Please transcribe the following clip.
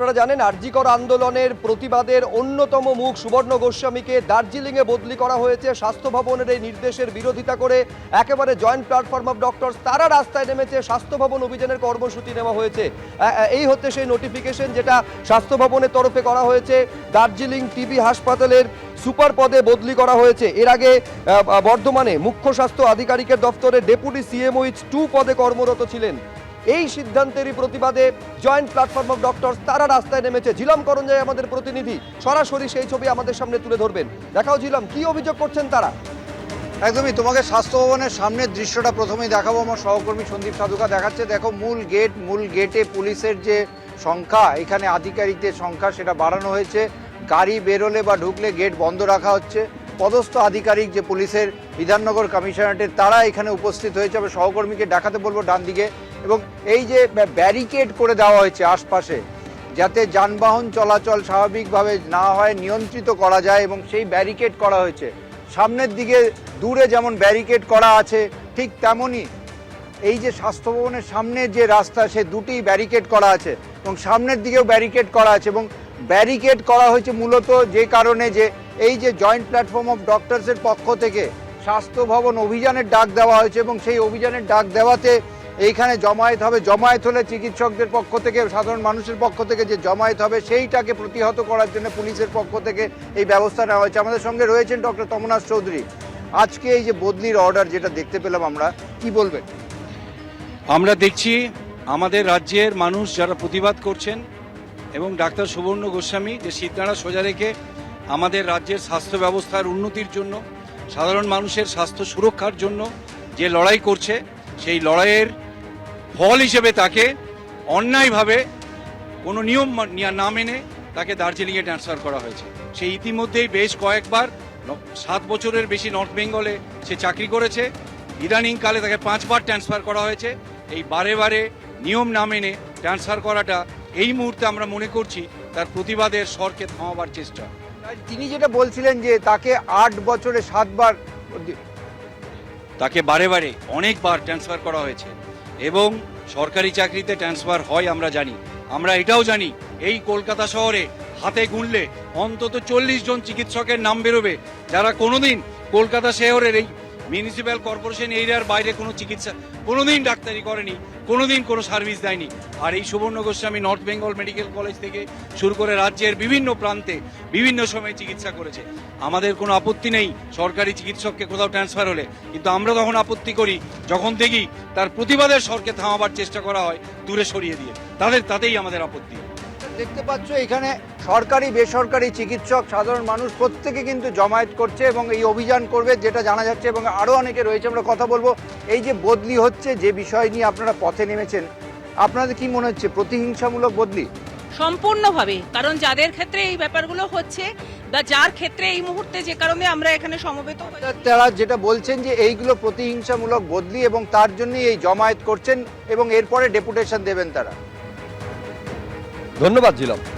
আপনারা জানেন, আরজিকর আন্দোলনের প্রতিবাদের অন্যতম মুখ সুবর্ণ গোস্বামীকে দার্জিলিংয়ে বদলি করা হয়েছে। স্বাস্থ্য ভবনের এই নির্দেশের বিরোধিতা করে একেবারে জয়েন্ট প্ল্যাটফর্ম অফ ডক্টরস তারা রাস্তায় নেমেছে। স্বাস্থ্য ভবন অভিযানের কর্মসূচি নেওয়া হয়েছে। এই হচ্ছে সেই নোটিফিকেশন যেটা স্বাস্থ্য ভবনের তরফে করা হয়েছে। দার্জিলিং টিবি হাসপাতালের সুপার পদে বদলি করা হয়েছে। এর আগে বর্ধমানে মুখ্য স্বাস্থ্য আধিকারিকের দপ্তরে ডেপুটি সিএমওইচ টু পদে কর্মরত ছিলেন। এই সিদ্ধান্তেরই প্রতিবাদে জয়েন্ট প্ল্যাটফর্ম অফ ডক্টরস তারা রাস্তায় নেমেছে। জিলাম করঞ্জয় আমাদের প্রতিনিধি। সরাসরি সেই ছবি আমাদের সামনে তুলে ধরবেন। দেখাও জিলাম কি অভিযোগ করছেন তারা? একদমই, তোমাকে স্বাস্থ্য ভবনের সামনের দৃশ্যটা প্রথমেই দেখাবো। আমার সহকর্মী সন্দীপ সাধুকা দেখাচ্ছে। দেখো, মূল গেট, মূল গেটে পুলিশের যে সংখ্যা, এখানে আধিকারিকদের সংখ্যা, সেটা বাড়ানো হয়েছে। গাড়ি বেরোলে বা ঢুকলে গেট বন্ধ রাখা হচ্ছে। পদস্থ আধিকারিক যে পুলিশের বিধাননগর কমিশনারেটের তারা এখানে উপস্থিত হয়েছে। আমি সহকর্মীকে দেখাতে বলব ডান দিকে। এবং এই যে ব্যারিকেড করে দেওয়া হয়েছে আশপাশে, যাতে যানবাহন চলাচল স্বাভাবিকভাবে না হয়, নিয়ন্ত্রিত করা যায় এবং সেই ব্যারিকেড করা হয়েছে। সামনের দিকে দূরে যেমন ব্যারিকেড করা আছে, ঠিক তেমনই এই যে স্বাস্থ্য ভবনের সামনে যে রাস্তা, সে দুটি ব্যারিকেড করা আছে এবং সামনের দিকেও ব্যারিকেড করা আছে এবং ব্যারিকেড করা হয়েছে মূলত যে কারণে যে এই যে জয়েন্ট প্ল্যাটফর্ম অফ ডক্টরসের পক্ষ থেকে স্বাস্থ্য ভবন অভিযানের ডাক দেওয়া হয়েছে এবং সেই অভিযানের ডাক দেওয়াতে এইখানে জমায়েত হবে, জমায়েত হলে চিকিৎসকদের পক্ষ থেকে, সাধারণ মানুষের পক্ষ থেকে যে জমায়েত হবে সেইটাকে প্রতিহত করার জন্য পুলিশের পক্ষ থেকে এই ব্যবস্থা নেওয়া হয়েছে। আমাদের সঙ্গে রয়েছেন ডক্টর তমনাথ চৌধুরী। আজকে এই যে বদলির অর্ডার যেটা দেখতে পেলাম আমরা, কি বলবেন? আমরা দেখছি আমাদের রাজ্যের মানুষ যারা প্রতিবাদ করছেন এবং ডাক্তার সুবর্ণ গোস্বামী যে সিদ্ধারা সোজা রেখে আমাদের রাজ্যের স্বাস্থ্য ব্যবস্থার উন্নতির জন্য সাধারণ মানুষের স্বাস্থ্য সুরক্ষার জন্য যে লড়াই করছে, সেই লড়াইয়ের ফল হিসেবে তাকে অন্যায়ভাবে কোনো নিয়ম না মেনে তাকে দার্জিলিংয়ে ট্রান্সফার করা হয়েছে। সে ইতিমধ্যেই বেশ কয়েকবার সাত বছরের বেশি নর্থ বেঙ্গলে সে চাকরি করেছে। ইদানিং কালে তাকে পাঁচবার ট্রান্সফার করা হয়েছে। এই বারে বারে নিয়ম না মেনে ট্রান্সফার করাটা এই মুহূর্তে আমরা মনে করছি তার প্রতিবাদের স্বরকে থামাবার চেষ্টা। তিনি যেটা বলছিলেন যে তাকে আট বছরে সাতবার তাকে বারে বারে অনেকবার ট্রান্সফার করা হয়েছে এবং সরকারি চাকরিতে ট্রান্সফার হয় আমরা জানি। আমরা এটাও জানি, এই কলকাতা শহরে হাতে গুনলে অন্তত চল্লিশ জন চিকিৎসকের নাম বেরোবে। যারা কোনোদিন কলকাতা শহরের এই মিউনিসিপ্যাল কর্পোরেশন এরিয়ার বাইরে কোনো চিকিৎসা কোনোদিন ডাক্তারি করেনি। কোনোদিন কোনো সার্ভিস দেয়নি। আর এই Subarna Goswami north Bengal medical college থেকে শুরু করে রাজ্যের বিভিন্ন প্রান্তে বিভিন্ন সময়ে চিকিৎসা করেছে। আমাদের কোনো আপত্তি নেই সরকারি চিকিৎসককে কোথাও ট্রান্সফার হলে। কিন্তু আমরা তখন আপত্তি করি, যখন দেখি তার প্রতিবাদের স্বরকে থামাবার চেষ্টা করা হয়, দূরে সরিয়ে দিয়ে। তাদের তাতেই আমাদের আপত্তি। দেখতে পাচ্ছ এখানে সরকারি বেসরকারি চিকিৎসক সাধারণ মানুষ প্রত্যেকে কিন্তু জমায়েত করছে এবং এই অভিযান করবে যেটা জানা যাচ্ছে এবং আরও অনেকে রয়েছে আমরা কথা বলব। এই যে বদলি হচ্ছে যে বিষয় নিয়ে আপনারা পথে নেমেছেন আপনাদের কি মনে হচ্ছে প্রতিহিংসামূলক বদলি? সম্পূর্ণভাবে কারণ যাদের ক্ষেত্রে এই ব্যাপারগুলো হচ্ছে বা যার ক্ষেত্রে এই মুহূর্তে যে কারণে আমরা এখানে সমবেত তারা যেটা বলছেন যে এইগুলো প্রতিহিংসামূলক বদলি এবং তার জন্যই এই জমায়েত করছেন এবং এরপরে ডেপুটেশন দেবেন তারা। ধন্যবাদ জিলাম